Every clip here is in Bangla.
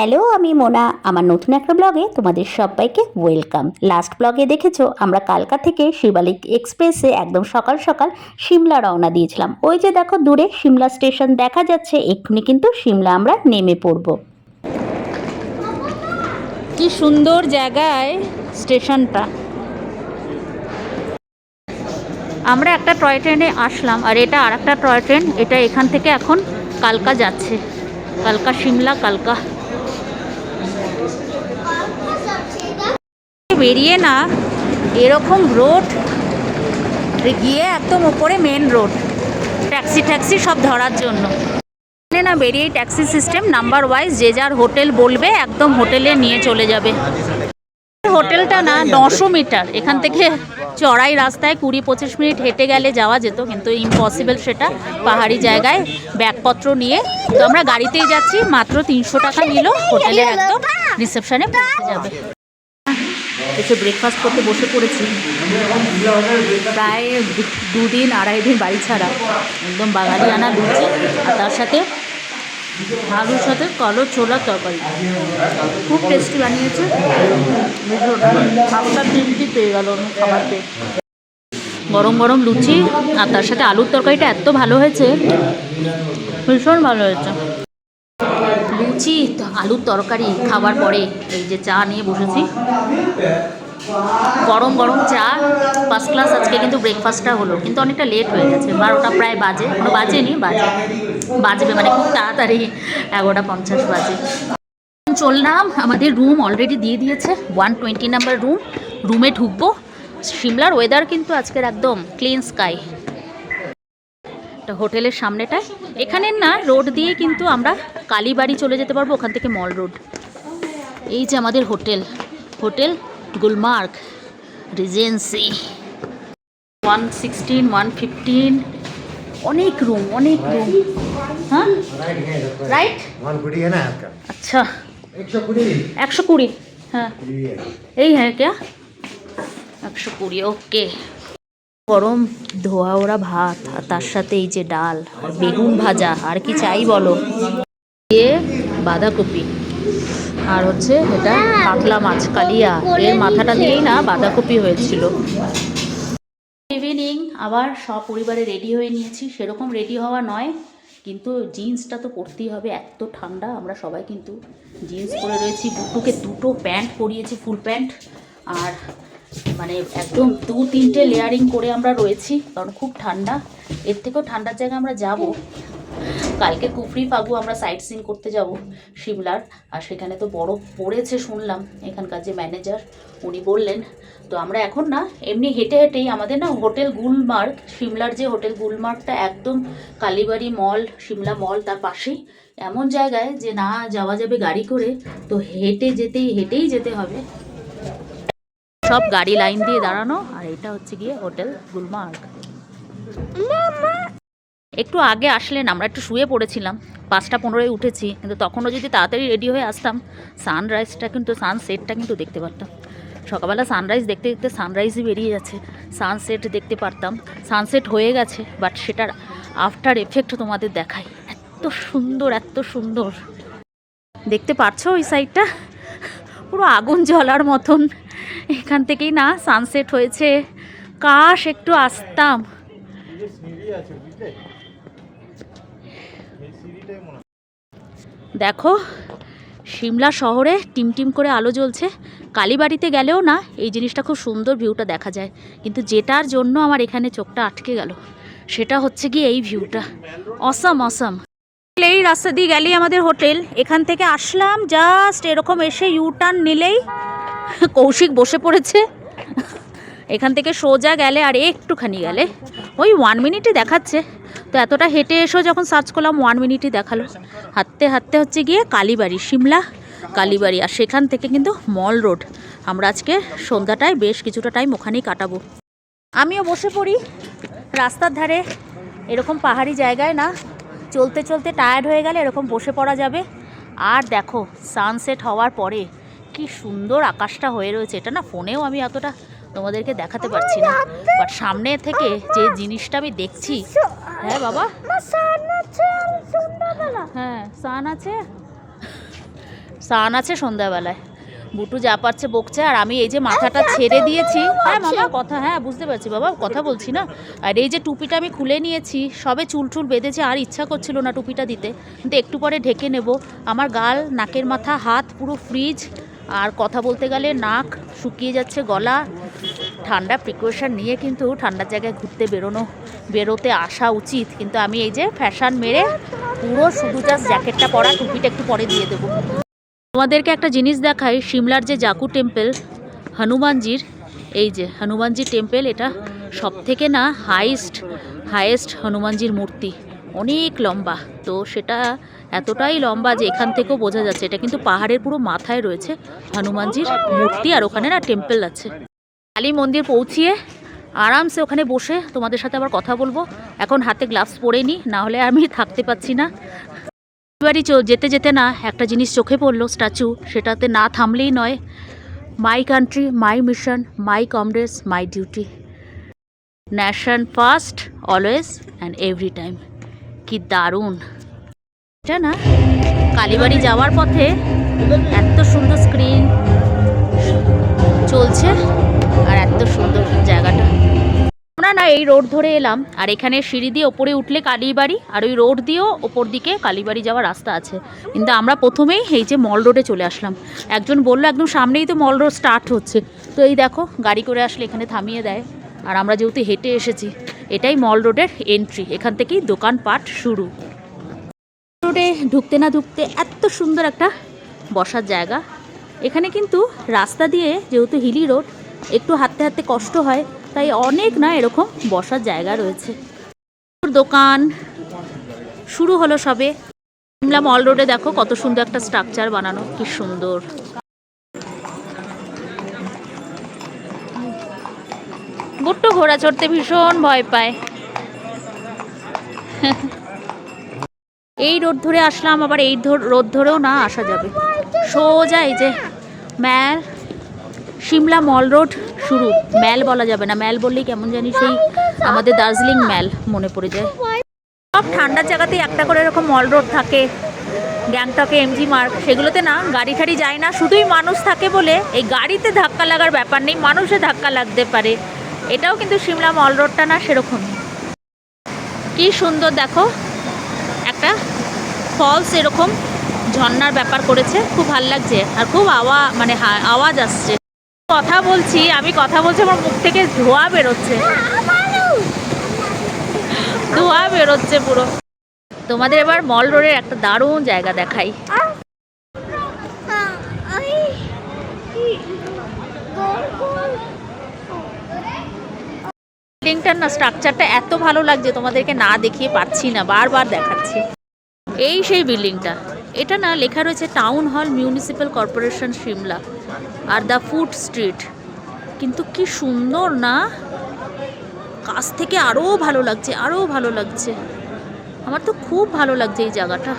হ্যালো আমি মোনা। আমার নতুন একটা ব্লগে তোমাদের সবাইকে ওয়েলকাম লাস্ট ব্লগে দেখেছ, আমরা কালকা থেকে শিবালিক এক্সপ্রেসে একদম সকাল সকাল সিমলা রওনা দিয়েছিলাম। ওই যে দেখো, দূরে সিমলা স্টেশন দেখা যাচ্ছে, এক্ষুনি কিন্তু সিমলা আমরা নেমে পড়ব। কি সুন্দর জায়গায় স্টেশনটা আমরা একটা টয় ট্রেনে আসলাম, আর এটা আর একটা টয় ট্রেন এটা এখান থেকে এখন কালকা যাচ্ছে। কালকা সিমলা, কালকা বেরিয়ে না, এরকম রোড গিয়ে একদম উপরে মেন রোড ট্যাক্সি ট্যাক্সি সব ধরার জন্য। না বেরিয়েই ট্যাক্সি সিস্টেম নাম্বার ওয়াইজ যে যার হোটেল বলবে একদম হোটেলে নিয়ে চলে যাবে। হোটেলটা না নশো মিটার, এখান থেকে চড়াই রাস্তায় কুড়ি পঁচিশ মিনিট হেঁটে গেলে যাওয়া যেত, কিন্তু ইম্পসিবল সেটা। পাহাড়ি জায়গায় ব্যাগপত্র নিয়ে তো আমরা গাড়িতেই যাচ্ছি, মাত্র তিনশো টাকা নিল হোটেলের একদম রিসেপশনে পৌঁছে যাবে। এসে ব্রেকফাস্ট করতে বসে পড়েছি। প্রায় দুদিন, আড়াই দিন বাড়ি ছাড়া। একদম বাঙালি আনা লুচি আর তার সাথে আলুর সাথে কালো ছোলার তরকারি। খুব টেস্টি বানিয়েছে। সাতটা তিনটি পেয়ে গেল খাবার পেয়ে। গরম গরম লুচি আর তার সাথে আলুর তরকারিটা এত ভালো হয়েছে। ভীষণ ভালো হয়েছে। তো আলুর তরকারি খাবার পরে এই যে চা নিয়ে বসেছি। গরম গরম চা ফার্স্ট ক্লাস আজকে কিন্তু ব্রেকফাস্টটা হলো, কিন্তু অনেকটা লেট হয়ে গেছে, বারোটা প্রায় বাজে, কোনো বাজেনি, বাজে। বাজবে মানে খুব তাড়াতাড়ি এগারোটা পঞ্চাশ বাজে। চললাম, আমাদের রুম অলরেডি দিয়ে দিয়েছে ওয়ান টোয়েন্টি নাম্বার রুম রুমে ঢুকবো। সিমলার ওয়েদার কিন্তু আজকের একদম ক্লিন স্কাই একটা হোটেলের সামনেটায়। এখানের না, রোড দিয়ে কিন্তু আমরা কালীবাড়ি চলে যেতে পারব, ওখান থেকে মল রোড। এই যে আমাদের hotel. Hotel Gulmarg, regency. One sixteen, one fifteen, অনেক রুম অনেক রুম হ্যাঁ? রাইট আচ্ছা। একশো কুড়ি। হ্যাঁ। এই হ্যাঁ কে? একশো কুড়ি, ওকে। গরম ধোয়া ওরা ভাত, আর তার সাথে এই যে ডাল বেগুন ভাজা, আর কি চাই বলো? দিয়ে বাঁধাকপি, আর হচ্ছে এটা কাতলা মাছ, কালিয়া। এর মাথাটা দিয়েই না বাঁধাকপি হয়েছিল। ইভিনিং আবার সপরিবারে রেডি হয়ে নিয়েছি। সেরকম রেডি হওয়া নয়, কিন্তু জিন্সটা তো পরতেই হবে, এত ঠান্ডা। আমরা সবাই কিন্তু জিন্স পরে রয়েছি। বুটুকে দুটো প্যান্ট পরিয়েছি, ফুল প্যান্ট। আর মানে একদম দু তিনটে লেয়ারিং করে আমরা রয়েছি, কারণ খুব ঠান্ডা। এর থেকেও ঠান্ডার জায়গায় আমরা যাব। কালকে কুফরি ফাগু আমরা সাইট সিন করতে যাব সিমলার আর সেখানে তো বরফ পড়েছে শুনলাম, এখানকার যে ম্যানেজার উনি বললেন, তো আমরা এখন না, এমনি হেঁটে হেঁটেই আমাদের না হোটেল গুলমার্গ সিমলার যে হোটেল গুলমার্গটা একদম কালীবাড়ি মল সিমলা মল তার পাশেই। এমন জায়গায় যে না যাওয়া যাবে গাড়ি করে, তো হেঁটে যেতেই, হেঁটেই যেতে হবে। সব গাড়ি লাইন দিয়ে দাঁড়ানো আর এটা হচ্ছে গিয়ে হোটেল গুলমার্গ একটু আগে আসলেন আমরা একটু শুয়ে পড়েছিলাম পাঁচটা পনেরোয় উঠেছি কিন্তু তখনও যদি তাড়াতাড়ি রেডি হয়ে আসতাম সানরাইজটা কিন্তু সানসেটটা কিন্তু দেখতে পারতাম। সকালবেলা সানরাইজ দেখতে দেখতে সানরাইজই বেরিয়ে যাচ্ছে সানসেট দেখতে পারতাম। সানসেট হয়ে গেছে বাট সেটার আফটার এফেক্ট তোমাদের দেখাই। এত সুন্দর এত সুন্দর। দেখতে পারছ ওই সাইডটা পুরো আগুন জ্বলার মতন। এখান থেকেই না সানসেট হয়েছে। কাশ, একটু আসতাম। দেখো, সিমলা শহরে টিমটিম করে আলো জ্বলছে। কালীবাড়িতে গেলেও না এই জিনিসটা খুব সুন্দর ভিউটা দেখা যায়। কিন্তু যেটার জন্য আমার এখানে চোখটা আটকে গেল, সেটা হচ্ছে গিয়ে এই ভিউটা অসম অসম এই রাস্তা দিয়ে গেলেই আমাদের হোটেল। এখান থেকে আসলাম জাস্ট এরকম এসে ইউটার্ন নিলেই কৌশিক বসে পড়েছে। এখান থেকে সোজা গেলে আর একটুখানি গেলে। ওই ওয়ান মিনিটই দেখাচ্ছে। তো এতটা হেঁটে এসেও যখন সার্চ করলাম ওয়ান মিনিটই দেখাল। হাঁটতে হাঁটতে হচ্ছে গিয়ে কালীবাড়ি, সিমলা কালীবাড়ি আর সেখান থেকে কিন্তু মল রোড আমরা আজকে সন্ধ্যাটায় বেশ কিছুটা টাইম ওখানেই কাটাবো। আমিও বসে পড়ি। রাস্তার ধারে এরকম পাহাড়ি জায়গায় না, চলতে চলতে টায়ার্ড হয়ে গেলে এরকম বসে পড়া যাবে। আর দেখো সানসেট হওয়ার পরে কি সুন্দর আকাশটা হয়ে রয়েছে। এটা না ফোনেও আমি এতটা তোমাদেরকে দেখাতে পারছি না। বাট সামনে থেকে যে জিনিসটা আমি দেখছি হ্যাঁ বাবা। হ্যাঁ সান আছে। সান আছে সন্ধ্যাবেলায়। বুটু যা পারছে বকছে আর আমি এই যে মাথাটা ছেড়ে দিয়েছি। হ্যাঁ মামা কথা হ্যাঁ বুঝতে পারছি বাবা কথা বলছি না। আর এই যে টুপিটা আমি খুলে নিয়েছি সবে চুল টুল বেঁধেছে আর ইচ্ছা করছিল না টুপিটা দিতে। কিন্তু একটু পরে ঢেকে নেব। আমার গাল নাকের মাথা হাত পুরো ফ্রিজ আর কথা বলতে গেলে নাক শুকিয়ে যাচ্ছে, গলা। ঠান্ডা প্রিকশন নিয়ে কিন্তু ঠান্ডার জায়গায় ঘুরতে বেরোনো, বেরোতে আসা উচিত। কিন্তু আমি এই যে ফ্যাশন মেরে পুরো শুধু জাস্ট জ্যাকেটটা পরা, টুপিটা একটু পরে দিয়ে দেবো। তোমাদেরকে একটা জিনিস দেখাই, সিমলার যে জাকু টেম্পল হনুমানজির। এই যে হনুমানজি টেম্পল এটা সব থেকে না হাইস্ট হাইয়েস্ট হনুমানজির মূর্তি। অনেক লম্বা। তো সেটা এতটাই লম্বা যে এখান থেকেও বোঝা যাচ্ছে। এটা কিন্তু পাহাড়ের পুরো মাথায় রয়েছে। হনুমানজির মূর্তি আর ওখানে না টেম্পল আছে। কালী মন্দির পৌঁছিয়ে আরামসে ওখানে বসে তোমাদের সাথে আবার কথা বলব। এখন হাতে গ্লাভস পরে নি, না হলে আমি থাকতে পারছি না। চো যেতে যেতে না একটা জিনিস চোখে পড়ল স্ট্যাচু সেটাতে না থামলেই নয়। My country my mission my comrades my duty nation first always and every time কি দারুণ। এটা না কালীবাড়ি যাওয়ার পথে এত সুন্দর স্ক্রিন চলছে আর এত সুন্দর জায়গাটা। আমরা না এই রোড ধরে এলাম, আর এখানে সিঁড়ি দিয়ে ওপরে উঠলে কালীবাড়ি, আর ওই রোড দিয়েও ওপর দিকে কালীবাড়ি যাওয়ার রাস্তা আছে। কিন্তু আমরা প্রথমেই এই যে মল রোডে চলে আসলাম। একজন বলল, একদম সামনেই তো মল রোড স্টার্ট হচ্ছে। তো এই দেখো, গাড়ি করে আসলে এখানে থামিয়ে দেয়। আর আমরা যেহেতু হেঁটে এসেছি, এটাই মল রোডের এন্ট্রি এখান থেকেই দোকানপাট শুরু। রোডে ঢুকতে না ঢুকতে এত সুন্দর একটা বসার জায়গা। এখানে কিন্তু রাস্তা দিয়ে যেহেতু হিলি রোড, একটু হাঁটতে হাঁটতে কষ্ট হয়, তাই অনেক না এরকম বসার জায়গা রয়েছে। দোকান শুরু হলো সবে। সিমলা মল রোডে দেখো কত সুন্দর একটা স্ট্রাকচার বানানো, কি সুন্দর। বুট্টু ঘোড়া চড়তে ভীষণ ভয় পায়। এই রোড ধরে আসলাম, আবার এই রোড ধরেও না আসা যাবে। সোজা এই যে ম্যাল সিমলা মল রোড শুরু। ম্যাল বলা যাবে না। ম্যাল বললেই কেমন জানি সেই আমাদের দার্জিলিং ম্যাল মনে পড়ে যায়। সব ঠান্ডার জায়গাতেই একটা করে এরকম মল রোড থাকে। গ্যাংটকে এমজি মার্ক, সেগুলোতে না গাড়ি ঠাড়ি যায় না। শুধুই মানুষ থাকে বলে এই গাড়িতে ধাক্কা লাগার ব্যাপার নেই, মানুষে ধাক্কা লাগতে পারে। এটাও কিন্তু সিমলা মল রোডটা না সেরকম কি সুন্দর দেখো। একটা ফলস এরকম ঝর্নার ব্যাপার করেছে। খুব ভালো লাগছে আর খুব আওয়া মানে আওয়াজ আসছে। কথা বলছি, আমি কথা বলছি, আমার মুখ থেকে ধোয়া বেরোচ্ছে। ধোয়া বেরোচ্ছে পুরো। তোমাদের এবার মল রোডের একটা দারুণ জায়গা দেখাই। বিল্ডিংটার না স্ট্রাকচারটা এত ভালো লাগছে, তোমাদেরকে না দেখিয়ে পারছি না, বারবার দেখাচ্ছি। এই সেই বিল্ডিংটা এটা না লেখা রয়েছে town hall municipal corporation Shimla R the food street কিন্তু কি সুন্দর না? কাছ থেকে আরও ভালো লাগছে আরও ভালো লাগছে। আমার তো খুব ভালো লাগছে এই জায়গাটা।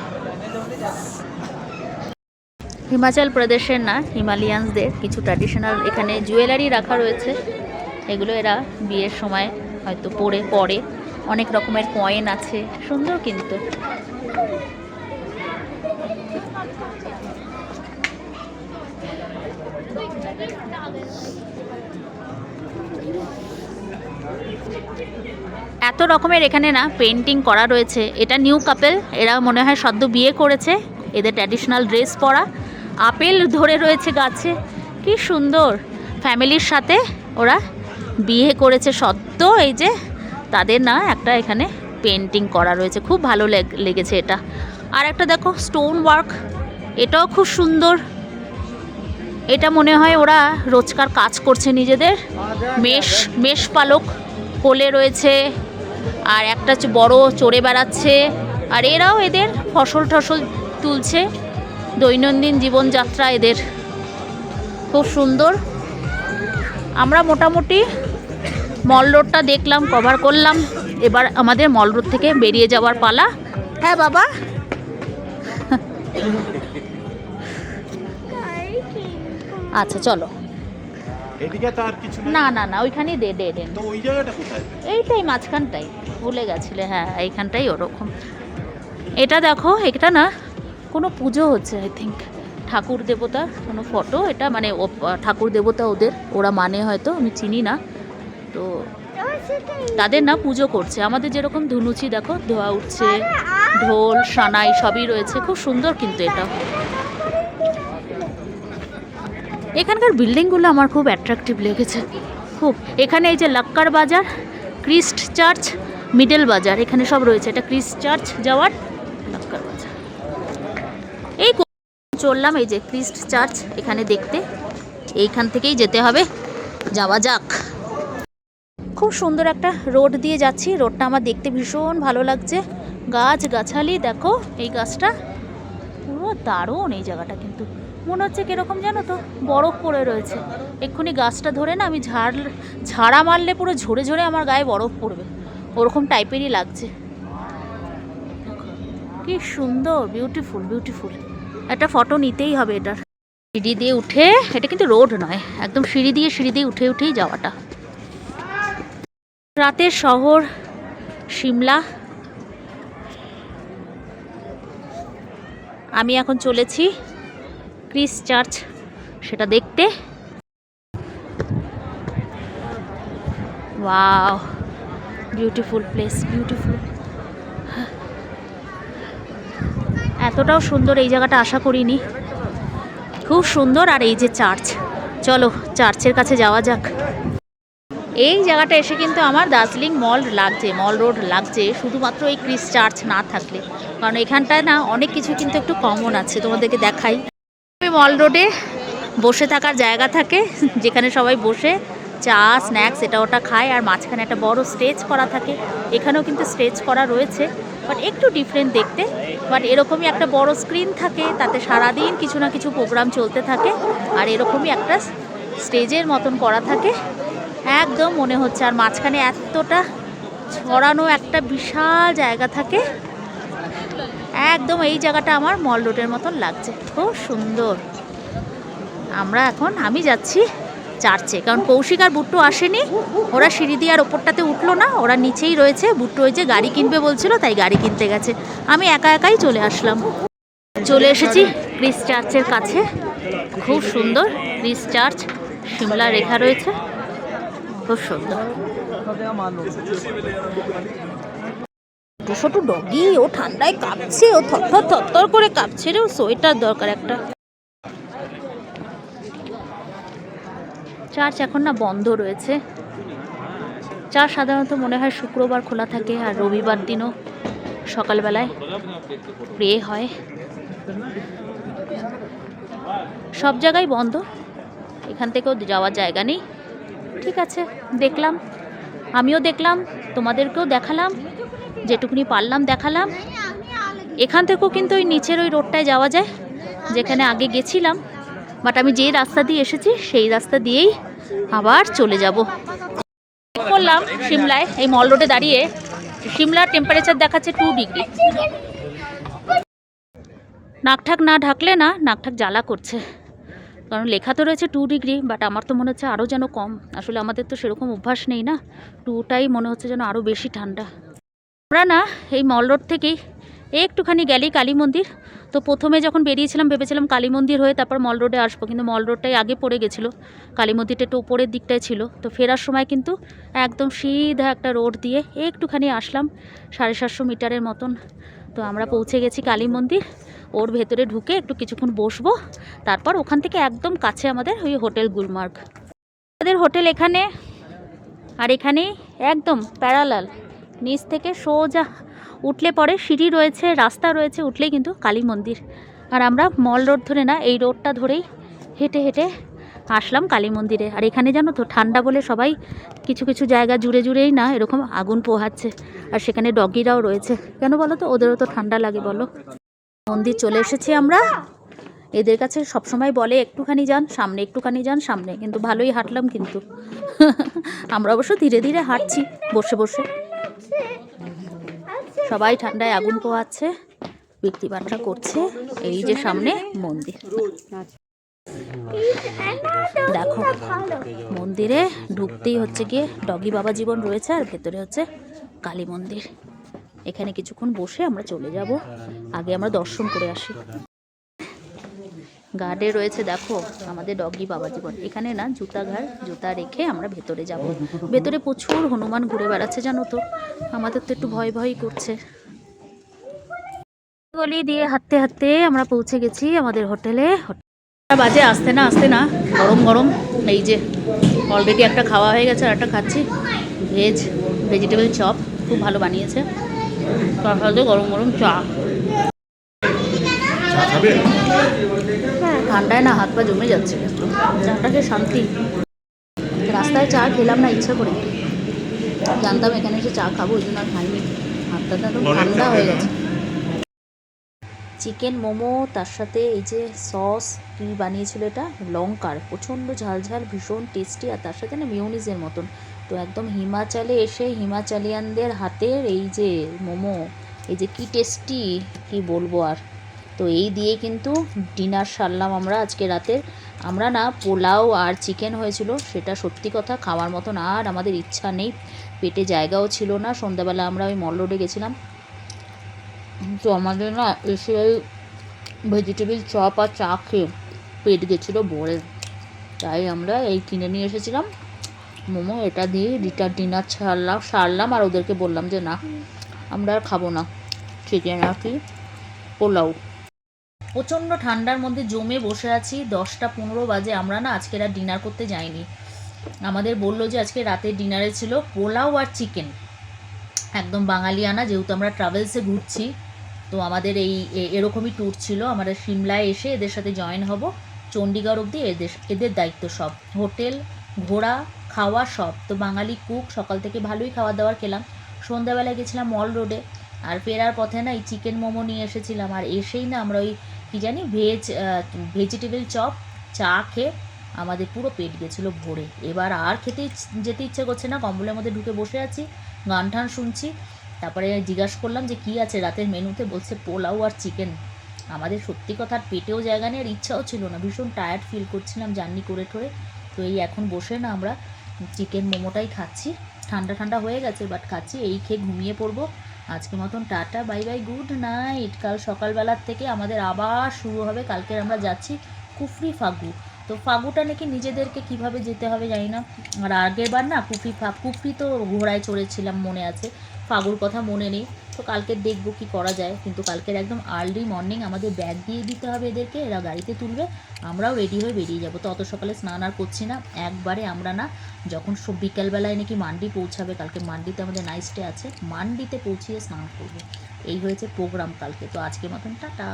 হিমাচল প্রদেশের না, হিমালয়ানসদের কিছু ট্র্যাডিশনাল এখানে জুয়েলারি রাখা রয়েছে। এগুলো এরা বিয়ের সময় হয়তো পরে পরে। অনেক রকমের কয়েন আছে। সুন্দর কিন্তু। এত রকমের এখানে না পেন্টিং করা রয়েছে। এটা নিউ কাপেল এরা মনে হয় সদ্য বিয়ে করেছে। এদের ট্র্যাডিশনাল ড্রেস পরা। আপেল ধরে রয়েছে গাছে। কি সুন্দর। ফ্যামিলির সাথে ওরা বিয়ে করেছে সদ্য এই যে তাদের না একটা এখানে পেন্টিং করা রয়েছে। খুব ভালো লেগ- লেগেছে এটা। আর একটা দেখো স্টোন ওয়ার্ক এটাও খুব সুন্দর। এটা মনে হয় ওরা রোজকার কাজ করছে নিজেদের। মেষ মেষ পালক কোলে রয়েছে, আর একটা বড় চড়ে বেড়াচ্ছে। আর এরাও এদের ফসল টসল তুলছে, দৈনন্দিন জীবনযাত্রা এদের। খুব সুন্দর। আমরা মোটামুটি মল রোডটা দেখলাম কভার করলাম। এবার আমাদের মল রোড থেকে বেরিয়ে যাওয়ার পালা। হ্যাঁ বাবা। আচ্ছা চলো। এদিকে তো আর কিছু না। না না ওইখানেই দে ডেন তো ওই জায়গাটা কোথায়? এইটাই মাঝখানটাই। ভুলে গেছিলে হ্যাঁ এইখানটাই ওরকম। এটা দেখো এটা না কোনো পুজো হচ্ছে আই থিঙ্ক ঠাকুর দেবতার কোনো ফটো এটা মানে ঠাকুর দেবতা ওদের ওরা মানে হয়তো আমি চিনি না। তো তাদের না পুজো করছে। আমাদের যেরকম ধুনুচি দেখো ধোয়া উঠছে ঢোল সানাই সবই রয়েছে। খুব সুন্দর কিন্তু এটা। এখানকার বিল্ডিংগুলো আমার খুব অ্যাট্রাকটিভ লেগেছে। খুব। এখানে এই যে লাক্কার বাজার ক্রিস্ট চার্চ মিডল বাজার এখানে সব রয়েছে। এটা ক্রিস্ট চার্চ যাওয়ার লাক্কার বাজার। এই চললাম এই যে ক্রিস্ট চার্চ এখানে দেখতে। এইখান থেকেই যেতে হবে। যাওয়া যাক। খুব সুন্দর একটা রোড দিয়ে যাচ্ছি। রোডটা আমার দেখতে ভীষণ ভালো লাগছে। গাছ গাছালি, দেখো এই গাছটা। পুরো দারুণ এই জায়গাটা কিন্তু। মনে হচ্ছে কীরকম জানো তো? বরফ পড়ে রয়েছে। এক্ষুনি গাছটা ধরে না আমি ঝাড়, ঝাড়া মারলে পুরো ঝরে ঝরে আমার গায়ে বরফ পড়বে। ওরকম টাইপেরই লাগছে। কি সুন্দর বিউটিফুল বিউটিফুল একটা ফটো নিতেই হবে এটার। সিঁড়ি দিয়ে উঠে, এটা কিন্তু রোড নয়। একদম সিঁড়ি দিয়ে সিঁড়ি দিয়ে উঠে, উঠেই যাওয়াটা। রাতের শহর সিমলা। আমি এখন চলেছি ক্রিস চার্চ, সেটা দেখতে। Wow, beautiful place, beautiful. এতটাও সুন্দর এই জায়গাটা আশা করিনি। খুব সুন্দর আর এই যে চার্চ। চলো, চার্চের কাছে যাওয়া যাক। এই জায়গাটা এসে কিন্তু আমার দার্জিলিং মল লাগছে, মল রোড লাগছে, শুধুমাত্র এই ক্রিস চার্চ না থাকলে। কারণ এখানটায় না অনেক কিছু কিন্তু একটু কমন আছে, তোমাদেরকে দেখাই। মল রোডে বসে থাকার জায়গা থাকে, যেখানে সবাই বসে চা স্ন্যাক্স এটা ওটা খায়, আর মাঝখানে একটা বড় স্টেজ করা থাকে। এখানেও কিন্তু স্টেজ করা রয়েছে বাট একটু ডিফারেন্ট দেখতে। বাট এরকমই একটা বড় স্ক্রিন থাকে, তাতে সারাদিন কিছু না কিছু প্রোগ্রাম চলতে থাকে, আর এরকমই একটা স্টেজের মতন করা থাকে। একদম মনে হচ্ছে, আর মাঝখানে এতটা ছড়ানো একটা বিশাল জায়গা থাকে। একদম এই জায়গাটা আমার মল রোডের মতন লাগছে, খুব সুন্দর। আমরা এখন, আমি যাচ্ছি চার্চে, কারণ কৌশিক আর বুট্টু আসেনি। ওরা সিঁড়ি দিয়ে আর ওপরটাতে উঠল না, ওরা নিচেই রয়েছে। বুট্টু ওই যে গাড়ি কিনবে বলছিল, তাই গাড়ি কিনতে গেছে। আমি একা একাই চলে আসলাম। চলে এসেছি ক্রিস চার্চের কাছে। খুব সুন্দর, ক্রিস চার্চ সিমলা রেখা রয়েছে। খুব সুন্দর ছোটো ডগি ও ঠান্ডায় কাঁপছে ও থরথর থরথর করে কাঁপছে রে ও সোয়েটার দরকার একটা। চার্চ এখন না বন্ধ রয়েছে। চার্চ সাধারণত মনে হয় শুক্রবার খোলা থাকে আর রবিবার দিনও সকালবেলায় প্রে হয়। সব জায়গায় বন্ধ। এখান থেকেও যাওয়ার জায়গা নেই। ঠিক আছে, দেখলাম। আমিও দেখলাম, তোমাদেরকেও দেখালাম, যেটুকুনি পারলাম দেখালাম। এখান থেকেও কিন্তু ওই নিচের ওই রোডটায় যাওয়া যায়, যেখানে আগে গেছিলাম। বাট আমি যেই রাস্তা দিয়ে এসেছি, সেই রাস্তা দিয়েই আবার চলে যাব। করলাম সিমলায়, এই মল রোডে দাঁড়িয়ে। সিমলার টেম্পারেচার দেখাচ্ছে টু ডিগ্রি নাকঠাক না ঢাকলে না নাকঠাক জ্বালা করছে। কারণ লেখা তো রয়েছে টু ডিগ্রি বাট আমার তো মনে হচ্ছে আরও যেন কম। আসলে আমাদের তো সেরকম অভ্যাস নেই না? টুটাই মনে হচ্ছে যেন আরও বেশি ঠান্ডা। আমরা না এই মল রোড থেকেই একটুখানি গেলেই কালী মন্দির। তো প্রথমে যখন বেরিয়েছিলাম, ভেবেছিলাম কালী মন্দির হয়ে তারপর মল রোডে আসব, কিন্তু মল রোডটাই আগে পড়ে গেছিল। কালী মন্দিরটা একটু ওপরের দিকটায় ছিল। তো ফেরার সময় কিন্তু একদম সিধা একটা রোড দিয়ে একটুখানি আসলাম, সাড়ে সাতশো মিটারের মতন। তো আমরা পৌঁছে গেছি কালী মন্দির। ওর ভেতরে ঢুকে একটু কিছুক্ষণ বসবো। তারপর ওখান থেকে একদম কাছে আমাদের ওই হোটেল গুলমার্গ। আমাদের হোটেল এখানে, আর এখানেই একদম প্যারালাল। নিচ থেকে সোজা উঠলে পরে সিঁড়ি রয়েছে, রাস্তা রয়েছে, উঠলেই কিন্তু কালী মন্দির। আর আমরা মল রোড ধরে না, এই রোডটা ধরেই হেঁটে হেঁটে আসলাম কালী মন্দিরে। আর এখানে জানো তো, ঠান্ডা বলে সবাই কিছু কিছু জায়গা জুড়ে জুড়েই না এরকম আগুন পোহাচ্ছে। আর সেখানে ডগিরাও রয়েছে। কেন বলো তো? ওদেরও তো ঠান্ডা লাগে, বলো। মন্দির চলে এসেছি আমরা। এদের কাছে সবসময় বলে, একটুখানি যান, সামনে একটুখানি যান, সামনে। কিন্তু ভালোই হাঁটলাম কিন্তু। আমরা অবশ্য ধীরে ধীরে হাঁটছি, বসে বসে। সবাই ঠান্ডায় আগুন পোহাচ্ছে বিক্রি বাট্টা করছে, এই যে সামনে মন্দির। দেখো, মন্দিরে ঢুকতেই হচ্ছে গিয়ে, ডগি বাবা জীবন রয়েছে আর ভেতরে হচ্ছে কালী মন্দির। এখানে কিছুক্ষণ বসে আমরা চলে যাব। আগে আমরা দর্শন করে আসি। গার্ডে রয়েছে, দেখো, আমাদের ডগি বাবা জীবন এখানে না, জুতা ঘাড়, জুতা রেখে আমরা ভেতরে যাব। ভেতরে প্রচুর হনুমান ঘুরে বেড়াচ্ছে, জানো তো। আমাদের তো একটু ভয়, ভয়ই করছে। গলি দিয়ে হাঁটতে হাঁটতে আমরা পৌঁছে গেছি আমাদের হোটেলে। বাজে, আসতে না আসতে না। গরম গরম। এই যে অলরেডি একটা খাওয়া হয়ে গেছে আর একটা খাচ্ছি। ভেজ ভেজিটেবল চপ খুব ভালো বানিয়েছে। তার সাথে গরম গরম চা। হ্যাঁ ঠান্ডায় না হাত পা জমে যাচ্ছে চাটা খেয়ে শান্তি। রাস্তায় চা খেলাম না ইচ্ছা করে। জানতাম এখানে এসে চা খাব ওই জন্য আর খাইনি। হাতটা তো ঠান্ডা হয়ে গেছে। চিকেন মোমো তার সাথে এই যে সস কি বানিয়েছিল এটা? লঙ্কার। প্রচণ্ড ঝাল ঝাল ভীষণ টেস্টি আর তার সাথে না মিউনিজের মতন। তো একদম হিমাচলে এসে হিমাচলিয়ানদের হাতের এই যে মোমো, এই যে কি টেস্টি কি বলব আর। তো এই দিয়ে কিন্তু ডিনার সারলাম আমরা আজকে রাতে। আমরা না পোলাও আর চিকেন হয়েছিল, সেটা সত্যি কথা খাওয়ার মতন আর আমাদের ইচ্ছা নেই। পেটে জায়গাও ছিল না, সন্ধ্যাবেলা আমরা ওই মল রোডে গেছিলাম। তো আমাদের না এসে ওই ভেজিটেবল চপ আর চা খেয়ে পেট গেছিল ভরে। তাই আমরা এই কিনে নিয়ে এসেছিলাম। মোমো, এটা দিয়ে রিটার ডিনার ছাড়লাম, সারলাম আর ওদেরকে বললাম যে, না, আমরা আর খাব না। চিকেন আর কি পোলাও। প্রচণ্ড ঠান্ডার মধ্যে জমে বসে আছি। দশটা পনেরো বাজে। আমরা না আজকে আর ডিনার করতে যাইনি। আমাদের বলল যে, আজকে রাতের ডিনারে ছিল পোলাও আর চিকেন। একদম বাঙালিয়ানা, যেহেতু আমরা ট্রাভেলসে ঘুরছি। তো আমাদের এই এরকমই ট্যুর ছিল। আমরা সিমলায় এসে এদের সাথে জয়েন হব। চণ্ডীগড় অবধি এদের এদের দায়িত্ব সব। হোটেল ঘোরা খাওয়া সব। তো বাঙালি কুক, সকাল থেকে ভালোই খাওয়া দাওয়ার খেলাম। সন্ধ্যাবেলায় গেছিলাম মল রোডে, আর ফেরার পথে না এই চিকেন মোমো নিয়ে এসেছিলাম। আর এসেই না আমরা ওই কী জানি ভেজ ভেজিটেবল চপ, চা খেয়ে আমাদের পুরো পেট গেছিল ভরে। এবার আর খেতে যেতে ইচ্ছে করছে না। কম্বলের মধ্যে ঢুকে বসে আছি, গান টান শুনছি। তারপরে জিজ্ঞাসা করলাম যে কী আছে রাতের মেনুতে? বলছে পোলাও আর চিকেন। আমাদের সত্যি কথা পেটেও জায়গা নেই আর ইচ্ছাও ছিল না। ভীষণ টায়ার্ড ফিল করছিলাম জার্নি করে ঠরে। তো এই এখন বসে না আমরা চিকেন মোমোটাই খাচ্ছি। ঠান্ডা ঠান্ডা হয়ে গেছে বাট খাচ্ছি। এই খেয়ে ঘুমিয়ে পড়ব। আজকে মতন tata bye bye good night কাল সকালবেলার থেকে আমাদের আবার শুরু হবে। কালকে আমরা যাচ্ছি কুফরি ফাগু। তো ফাগুটা নাকি নিজেদেরকে কীভাবে যেতে হবে জানি না। আর আগের বার না কুফরি ফা, কুফরি তো ঘোড়ায় চড়েছিলাম মনে আছে। ফাগুর কথা মনে নেই। তো কালকে দেখব কি করা যায়, কিন্তু কালকের একদম আর্লি মর্নিং আমাদের ব্যাগ দিয়ে দিতে হবে এদেরকে, এরা গাড়িতে তুলবে, আমরাও রেডি হয়ে বেরিয়ে যাব। তো অত সকালে স্নান আর করছি না, একবারে আমরা না যখন সব বিকালবেলায় নাকি মান্ডি পৌঁছাবে, কালকে মান্ডিতে আমাদের নাইট স্টে আছে, মান্ডিতে পৌঁছিয়ে স্নান করব। এই হয়েছে প্রোগ্রাম কালকে, তো আজকে মতন, টাটা।